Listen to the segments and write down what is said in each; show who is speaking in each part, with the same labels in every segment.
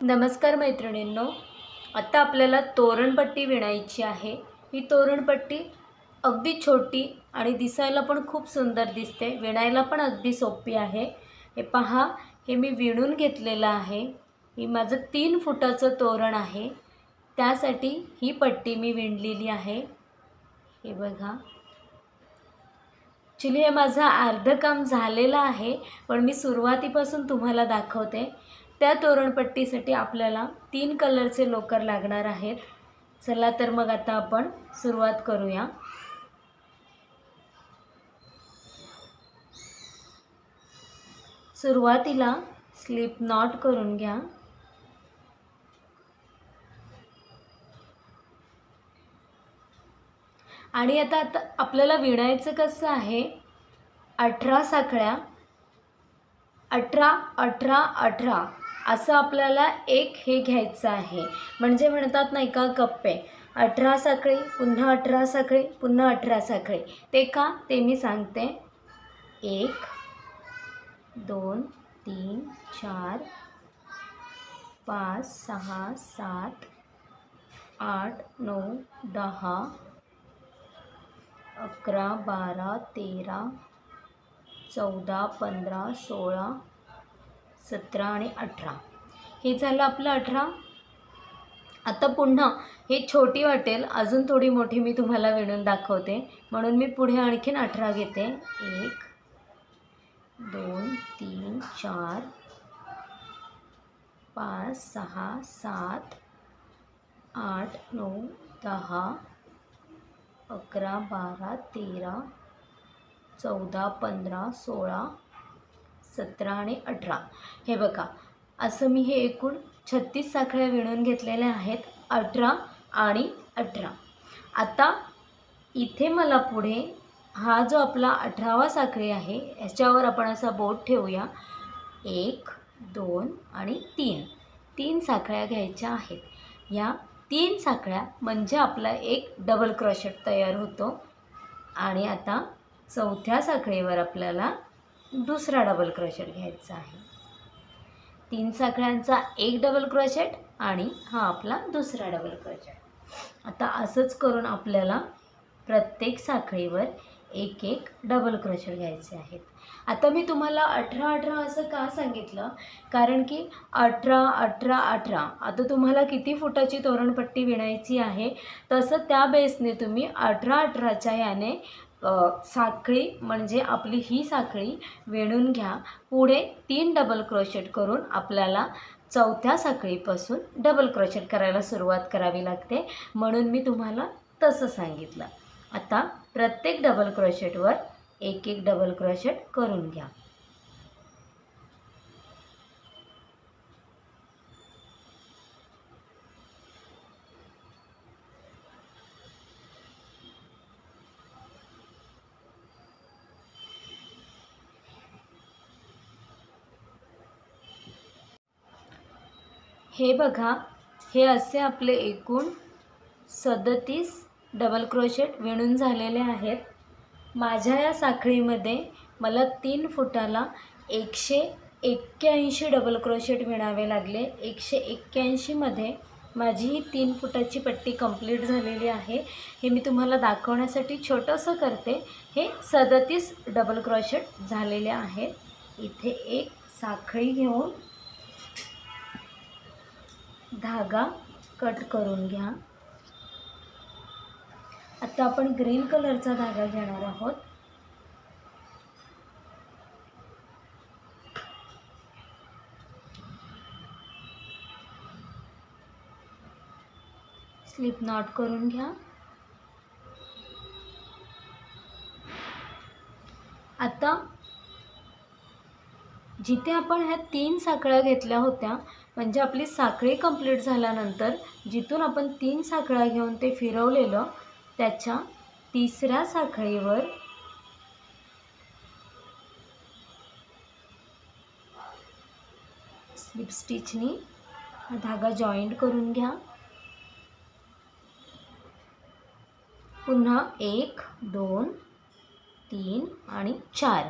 Speaker 1: नमस्कार मैत्रिणींनो आता आपल्याला तोरणपट्टी विणायची आहे. ही तोरणपट्टी अगदी छोटी आणि दिसायला पण खूप सुंदर दिसते. विणायला पण अगदी सोपी आहे. हे पहा हे मी विणून घेतलेलं आहे. ही माझं तीन फुटाचं तोरण आहे. त्यासाठी ही पट्टी मी विणलेली आहे. हे बघा. ॲक्च्युली हे माझं अर्धं काम झालेलं आहे पण मी सुरुवातीपासून तुम्हाला दाखवते. त्या तोरणपट्टीसाठी आपल्याला तीन कलरचे लोकर लागणार आहेत. चला तर मग आता आपण सुरुवात करूया. सुरुवातीला स्लिप नॉट करून घ्या. आणि आता आता आपल्याला विणायचं कसं आहे? अठरा साखळ्या. अठरा अठरा अठरा. असं आपल्याला एक हे घ्यायचं आहे. म्हणजे म्हणतात नाही का कप्पे. अठरा साखळी पुन्हा अठरा साखळी पुन्हा अठरा साखळी. ते का? ते मी सांगते. एक दोन तीन चार पाच सहा सात आठ नऊ दहा अकरा बारा तेरा चौदा पंधरा सोळा सतरा आणि अठरा. हे झालं आपलं अठरा. आता पुन्हा हे छोटी वाटेल. अजून थोडी मोठी मी तुम्हाला विणून दाखवते. म्हणून मी पुढे आणखीन अठरा घेते. एक दोन तीन चार पाच सहा सात आठ नऊ दहा अकरा बारा तेरा चौदा पंधरा सोळा सतरा आणि अठरा. हे बघा असं मी हे एकूण छत्तीस साखळ्या विणून घेतलेल्या आहेत अठरा आणि अठरा. आता इथे मला पुढे हा जो आपला अठरावा साखळी आहे याच्यावर आपण असा बोट ठेवूया. एक दोन आणि तीन. तीन साखळ्या घ्यायच्या आहेत. या तीन साखळ्या म्हणजे आपला एक डबल क्रॉशेट तयार होतो. आणि आता चौथ्या साखळीवर आपल्याला दुसरा डबल क्रॉशेट घ्यायचा आहे. तीन साखळ्यांचा एक डबल क्रॉशेट आणि हा आपला दुसरा डबल क्रॉशेट आता असंच करून आपल्याला प्रत्येक साखळीवर एक एक डबल क्रॉशेट घ्यायचे आहेत. आता मी तुम्हाला अठरा अठरा असं का सांगितलं? कारण की अठरा अठरा अठरा. आता तुम्हाला किती फुटाची तोरणपट्टी विणायची आहे? तसं त्या बेसने तुम्ही अठरा अठराच्या याने साखळी म्हणजे आपली ही साखळी विणून घ्या. पुढे तीन डबल क्रोशेट करून आपल्याला चौथ्या साखळीपासून डबल क्रोशेट करायला सुरुवात करावी लागते. म्हणून मी तुम्हाला तसं सांगितलं. आता प्रत्येक डबल क्रोशेटवर एक एक डबल क्रोशेट करून घ्या. हे बघा हे असे आपले एकूण सदतीस डबल क्रोशेट विणून झालेले आहेत. माझ्या या साखळीमध्ये मला तीन फुटाला एकशे एक्क्याऐंशी डबल क्रोशेट विणावे लागले. एकशे एक्क्याऐंशीमध्ये माझी ही तीन फुटाची पट्टी कंप्लीट झालेली आहे. हे मी तुम्हाला दाखवण्यासाठी छोटंसं करते. हे सदतीस डबल क्रोशेट झालेले आहेत. इथे एक साखळी घेऊन धागा कट करून घ्या. आता आपण ग्रीन कलरचा धागा घेणार आहोत. स्लिप नॉट करून घ्या. आता जिथे आपण ह्या तीन साखळ्या घेतल्या होत्या म्हणजे आपली साखळी कंप्लीट झाल्यानंतर जिथून आपण तीन साखळ्या घेऊन ते फिरवलेलं त्याच्या तिसऱ्या साखळीवर स्लिप स्टिचनी हा धागा जॉईंट करून घ्या. पुन्हा एक दोन तीन आणि चार.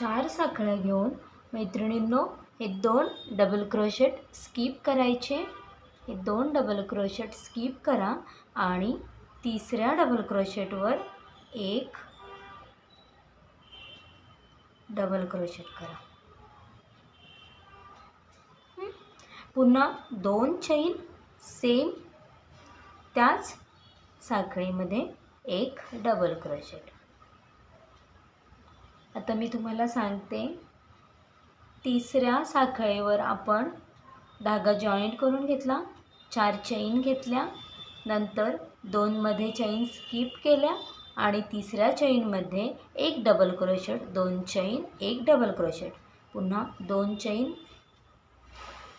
Speaker 1: चार साखळ्या घेऊन मैत्रिणींनो हे दोन डबल क्रोशेट स्किप करायचे. हे दोन डबल क्रोशेट स्किप करा आणि तिसऱ्या डबल क्रोशेटवर एक डबल क्रोशेट करा. पुन्हा दोन चैन सेम त्याच साखळीमध्ये एक डबल क्रोशेट आता मी तुम्हाला सांगते तिसऱ्या साखळीवर आपण धागा जॉईंट करून घेतला. चार चैन घेतल्या. नंतर दोनमध्ये चैन स्किप केल्या आणि तिसऱ्या चैनमध्ये एक डबल क्रोशेट दोन चैन एक डबल क्रोशेट पुन्हा दोन चैन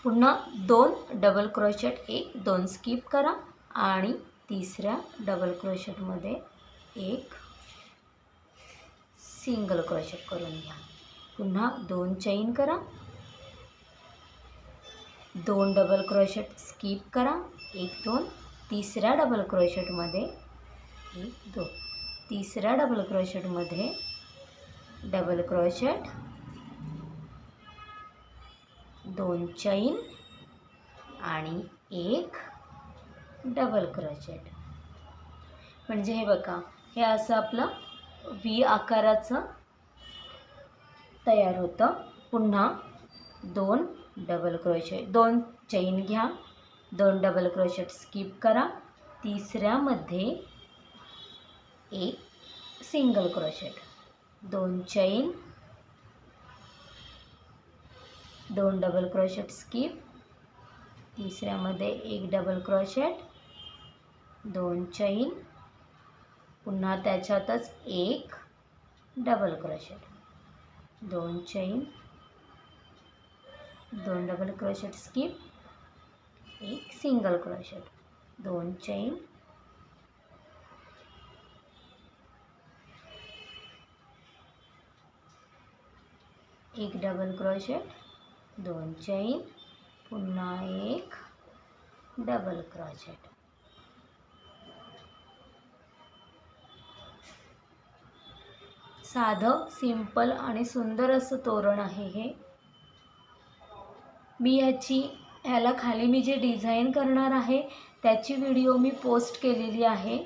Speaker 1: पुन्हा दोन डबल क्रोशेट एक दोन स्किप करा आणि तिसऱ्या डबल क्रोशेटमध्ये एक सिंगल क्रोशेट करून घ्या. पुन्हा दोन चैन करा. दोन डबल क्रोशेट स्किप करा. एक दोन. तिसऱ्या डबल क्रोशेटमध्ये एक दोन. तिसऱ्या डबल क्रोशेटमध्ये डबल क्रोशेट दोन चैन आणि एक डबल क्रोशेट म्हणजे हे बघा हे असं आपलं व्ही आकाराचं तयार होतं. पुन्हा दोन डबल क्रोशेट दोन चैन घ्या. दोन डबल क्रोशेट स्किप करा. तिसऱ्यामध्ये एक सिंगल क्रोशेट दोन चैन दोन डबल क्रोशेट स्किप तिसऱ्यामध्ये एक डबल क्रोशेट दोन चैन पुन्हा त्याच्यातच एक डबल क्रोशेट दोन चैन दोन डबल क्रोशेट स्किप एक सिंगल क्रोशेट दोन चैन एक डबल क्रोशेट दोन चैन पुन्हा एक डबल क्रोशेट साधं सिंपल आणि सुंदर असं तोरण आहे हे. मी याची ह्याला खाली मी जे डिझाईन करणार आहे त्याची व्हिडिओ मी पोस्ट केलेली आहे.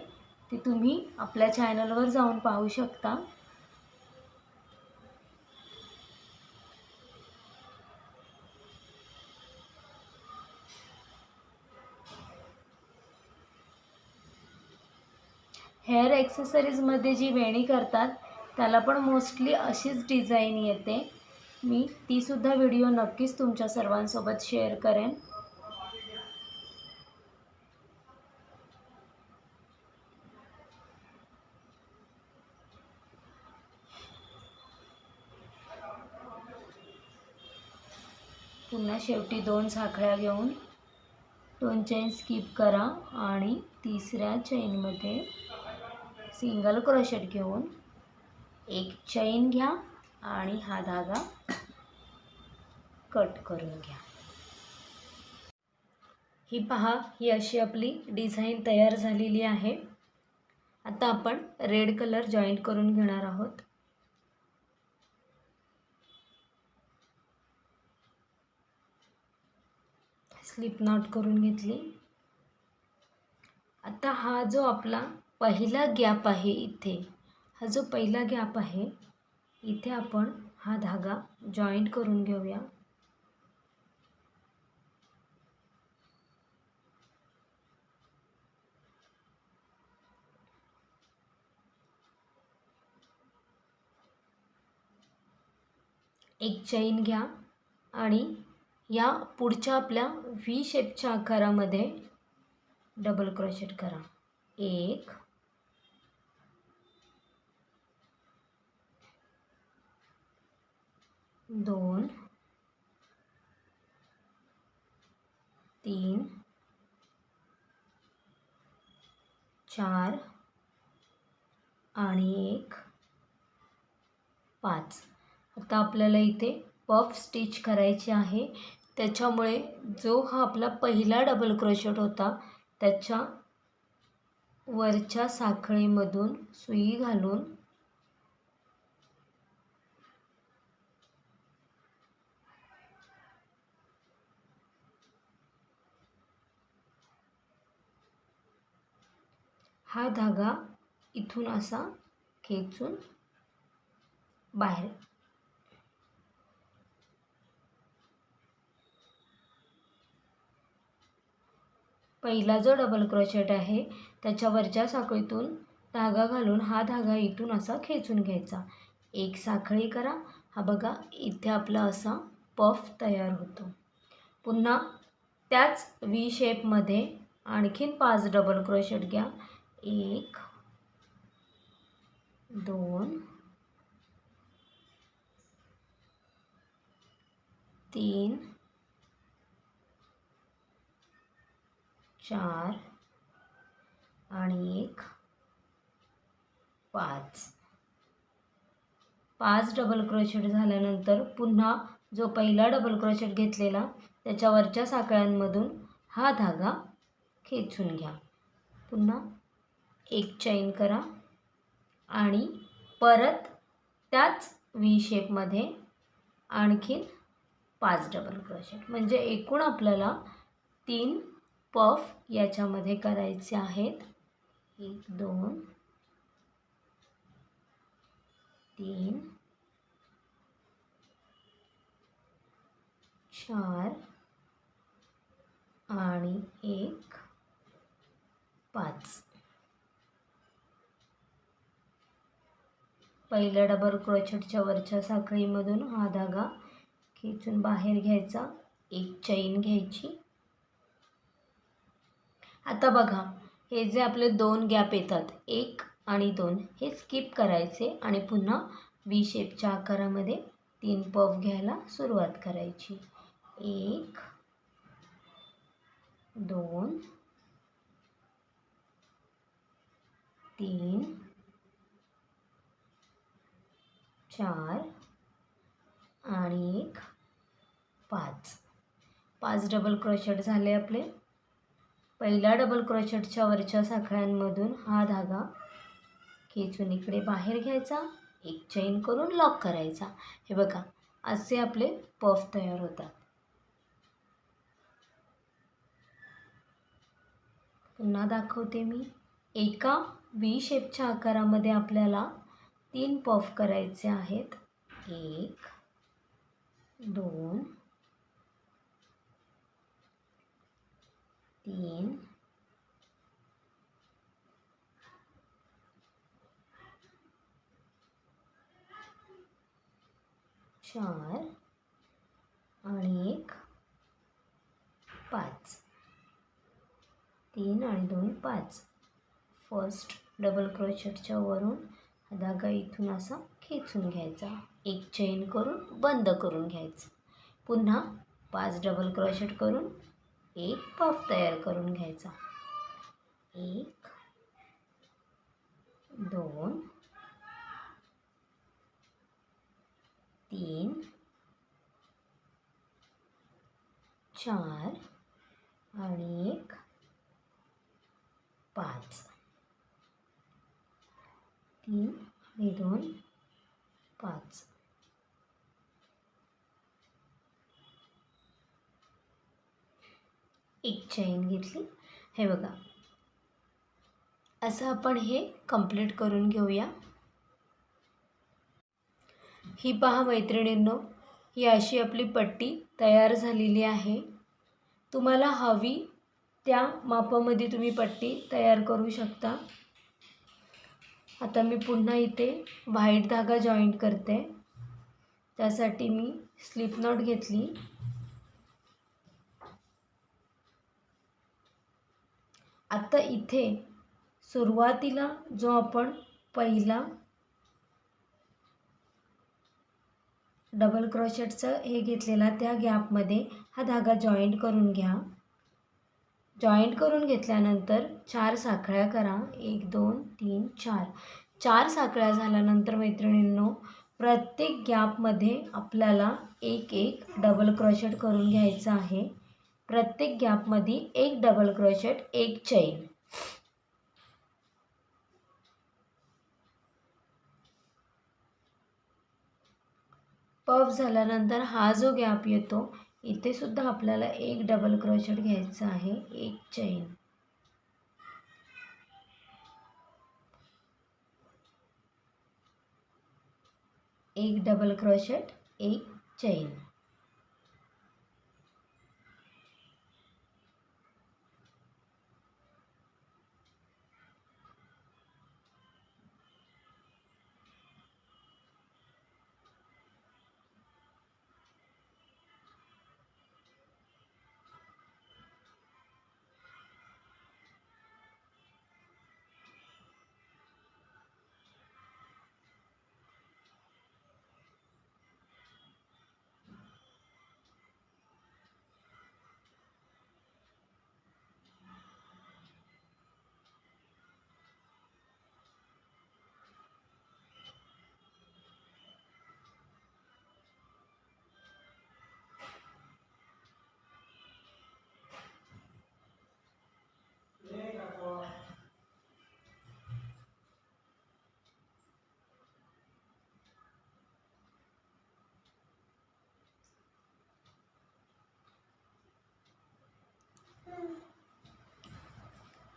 Speaker 1: ती तुम्ही आपल्या चॅनलवर जाऊन पाहू शकता. हेअर ॲक्सेसरीजमध्ये जी वेणी करतात त्याला पण मोस्टली अशीच डिझाईन येते. मी तीसुद्धा व्हिडिओ नक्कीच तुमच्या सर्वांसोबत शेअर करेन. पुन्हा शेवटी दोन साखळ्या घेऊन दोन चैन स्किप करा आणि तिसऱ्या चैनमध्ये सिंगल क्रोशेट घेऊन एक चैन घ्या आणि हा धागा कट करून घ्या. ही पहा ही अशी आपली डिझाईन तयार झालेली आहे. आता आपण रेड कलर जॉईंट करून घेणार आहोत. स्लिप नॉट करून घेतली. आता हा जो आपला पहिला गॅप आहे इथे हा जो पहिला गॅप आहे इथे आपण हा धागा जॉईंट करून घेऊया. एक चैन घ्या आणि या पुढच्या आपल्या व्ही शेपच्या आकारामध्ये डबल क्रोशेट करा. एक दोन तीन चार आणि एक पाच. आता आपल्याला इथे पफ स्टिच करायची आहे. त्याच्यामुळे जो हा आपला पहिला डबल क्रोशेट होता त्याच्या वरच्या साखळीमधून सुई घालून हा धागा इथून असा खेचून बाहेर. पहिला जो डबल क्रोशेट आहे त्याच्या वरच्या साखळीतून धागा घालून हा धागा इथून असा खेचून घ्यायचा. एक साखळी करा. हा बघा इथे आपला असा पफ तयार होतो. पुन्हा त्याच व्ही शेपमध्ये आणखीन पाच डबल क्रोशेट घ्या. एक दोन तीन चार आणि एक पाच. पाच डबल क्रोशेट झाल्यानंतर पुन्हा जो पहिला डबल क्रोशेट घेतलेला त्याच्यावरच्या साखळ्यांमधून हा धागा खेचून घ्या. पुन्हा एक चैन करा आणि परत त्याच व्ही शेपमध्ये आणखीन पाच डबल क्रोशेट म्हणजे एकूण आपल्याला तीन पफ याच्यामध्ये करायचे आहेत. एक दोन तीन चार आणि एक पाच. पहिल्या डबल क्रोचेटच्या वरच्या साखळीमधून हा धागा खेचून बाहेर घ्यायचा. एक चैन घ्यायची. आता बघा हे जे आपले दोन गॅप येतात एक आणि दोन हे स्किप करायचे आणि पुन्हा वी शेपच्या आकारामध्ये तीन पफ घ्यायला सुरुवात करायची. एक दोन तीन चार आणि एक पाच. पाच डबल क्रोशेट झाले आपले. पहिल्या डबल क्रोशेटच्या वरच्या साखळ्यांमधून हा धागा खेचून इकडे बाहेर घ्यायचा. एक चैन करून लॉक करायचा. हे बघा असे आपले पफ तयार होतात. पुन्हा दाखवते मी. एका व्ही शेपच्या आकारामध्ये आपल्याला तीन पफ करायचे आहेत. एक दोन तीन चार आणि एक पाच. तीन आणि दोन पाच. फर्स्ट डबल क्रोशेटच्या वरून धागा इथून असा खेचून घ्यायचा. एक चेन करून बंद करून घ्यायचं. पुन्हा पाच डबल क्रॉशेट करून एक पफ तयार करून घ्यायचा. एक दोन तीन चार आणि एक पाच. तीन आणि दोन पाच. एक चैन घेतली. हे बघा. असं आपण हे कंप्लीट करून घेऊया. ही पहा मैत्रिणींनो ही अशी आपली पट्टी तयार झालेली आहे. तुम्हाला हवी त्या मापामध्ये तुम्ही पट्टी तयार करू शकता. आता मी पुन्हा इथे व्हाईट धागा जॉईंट करते. त्यासाठी मी स्लिप नॉट घेतली. आता इथे सुरुवातीला जो आपण पहिला डबल क्रॉशेटचं हे घेतलेला त्या गॅपमध्ये हा धागा जॉईंट करून घ्या. जॉईंट करून घेतल्यानंतर चार साखळ्या करा. एक दोन तीन चार. चार साखळ्या झाल्यानंतर मैत्रिणींनो प्रत्येक गॅपमध्ये आपल्याला एक एक डबल क्रोशेट करून घ्यायचं आहे. प्रत्येक गॅपमध्ये एक डबल क्रोशेट एक चैन पफ झाल्यानंतर हा जो गॅप येतो इथे सुद्धा आपल्याला एक डबल क्रोशेट घ्यायचं आहे एक चैन एक डबल क्रोशेट एक चैन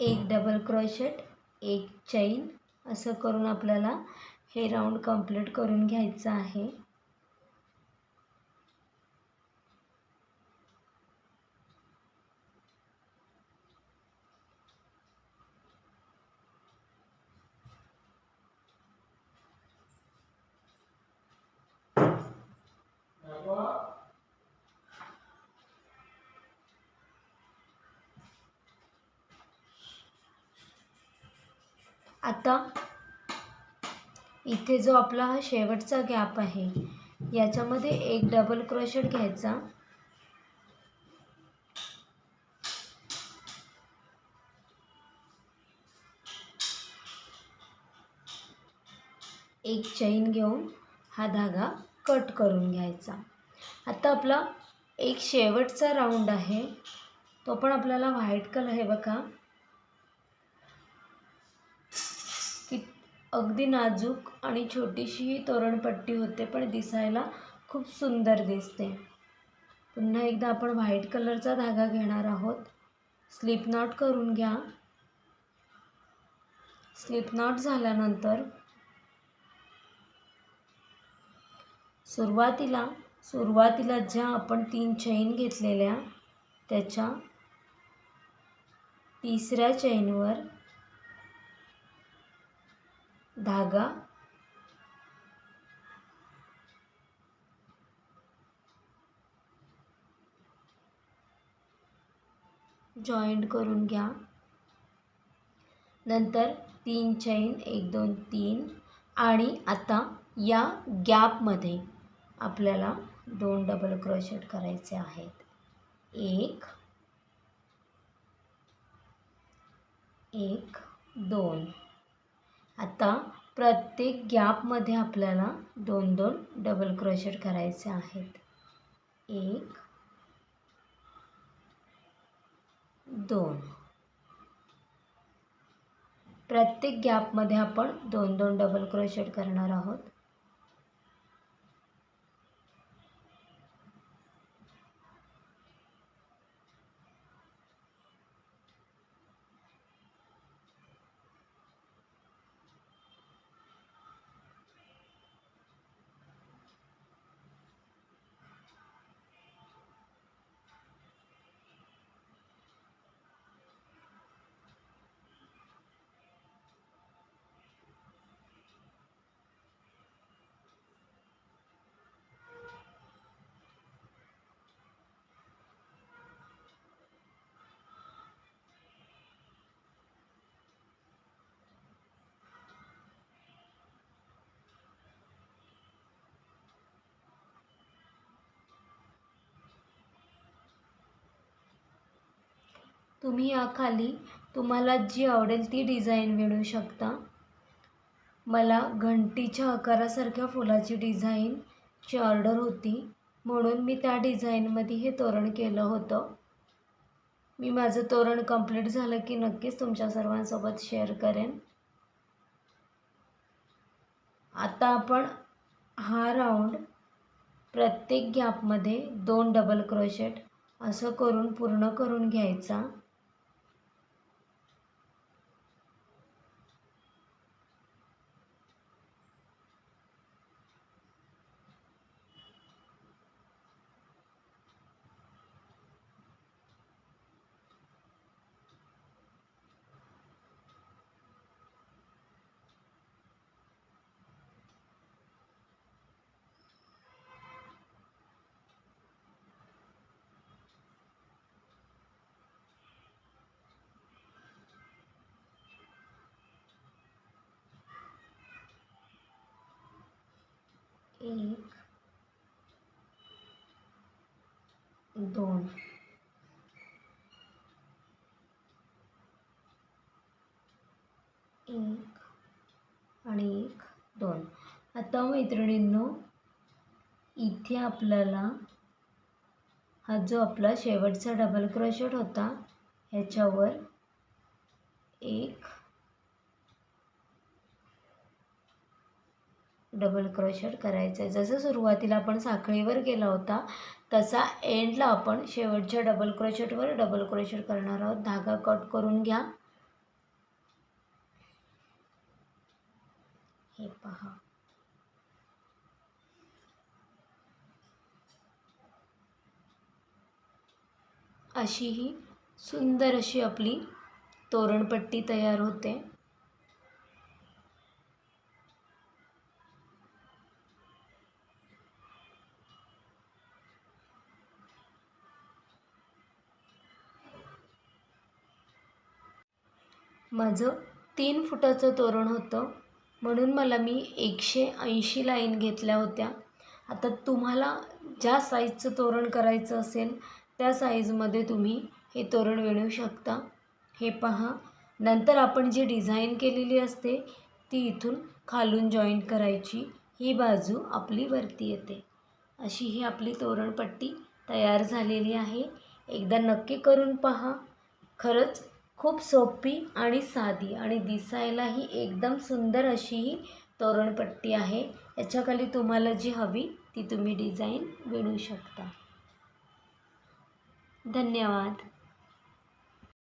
Speaker 1: एक डबल क्रोशेट एक चैन असं करून आपल्याला हे राऊंड कंप्लीट करून घ्यायचं आहे आता इथे जो आपला हा शेवटचा गॅप आहे याच्यामध्ये एक डबल क्रोशेट घ्यायचा. एक चैन घेऊन हा धागा कट करून घ्यायचा. आता आपला एक शेवटचा राऊंड आहे तो पण आपल्याला व्हाईट कलर आहे बघा. अगदी नाजूक आणि छोटीशी ही तोरणपट्टी होते पण दिसायला खूप सुंदर दिसते. पुन्हा एकदा आपण व्हाईट कलरचा धागा घेणार आहोत. स्लिप नॉट करून घ्या. स्लिप नॉट झाल्यानंतर सुरुवातीला सुरुवातीला ज्या आपण तीन चैन घेतलेल्या त्याच्या तिसऱ्या चैनवर धागा. जॉईंट करून घ्या. नंतर तीन चैन एक दोन तीन. आणि आता या गॅपमध्ये आपल्याला दोन डबल क्रोशेट करायचे आहेत. एक एक दोन. आता प्रत्येक गॅपमध्ये आपल्याला दोन दोन डबल क्रोशेट करायचे आहेत. एक दोन. प्रत्येक गॅपमध्ये आपण दोन दोन डबल क्रोशेट करणार आहोत. तुम्ही याखाली तुम्हाला जी आवडेल ती डिझाईन मिळू शकता. मला घंटीच्या आकारासारख्या फुलाची डिझाईनची ऑर्डर होती म्हणून मी त्या डिझाईनमध्ये हे तोरण केलं होतं. मी माझं तोरण कंप्लीट झालं की नक्कीच तुमच्या सर्वांसोबत शेअर करेन. आता आपण हा राऊंड प्रत्येक गॅपमध्ये दोन डबल क्रोशेट असं करून पूर्ण करून घ्यायचा. एक दोन. एक आणि एक दोन. आता मैत्रिणींनो इथे आपल्याला हा जो आपला शेवटचा डबल क्रोशेट होता ह्याच्यावर एक डबल क्रोशेट करायचं आहे जसं सुरुवातीला आपण साखळीवर केला होता तसा एंडला आपण शेवटच्या डबल क्रोशेटवर डबल क्रोशेट करणार आहोत. धागा कट करून घ्या. हे पहा. अशी ही सुंदर अशी आपली तोरणपट्टी तयार होते. माझं तीन फुटाचं तोरण होतं. म्हणून मला मी एकशे ऐंशी लाईन घेतल्या होत्या. आता तुम्हाला ज्या साईजचं तोरण करायचं असेल त्या साईजमध्ये तुम्ही हे तोरण विणू शकता. हे पहा. नंतर आपण जी डिझाईन केलेली असते ती इथून खालून जॉईंट करायची. ही बाजू आपली वरती येते. अशी ही आपली तोरणपट्टी तयार झालेली आहे. एकदा नक्की करून पहा. खरंच खूप सोपी आणि साधी आणि दिसायलाही एकदम सुंदर अशी ही तोरणपट्टी आहे. याच्याखाली तुम्हाला जी हवी ती तुम्ही डिझाईन विणू शकता. धन्यवाद.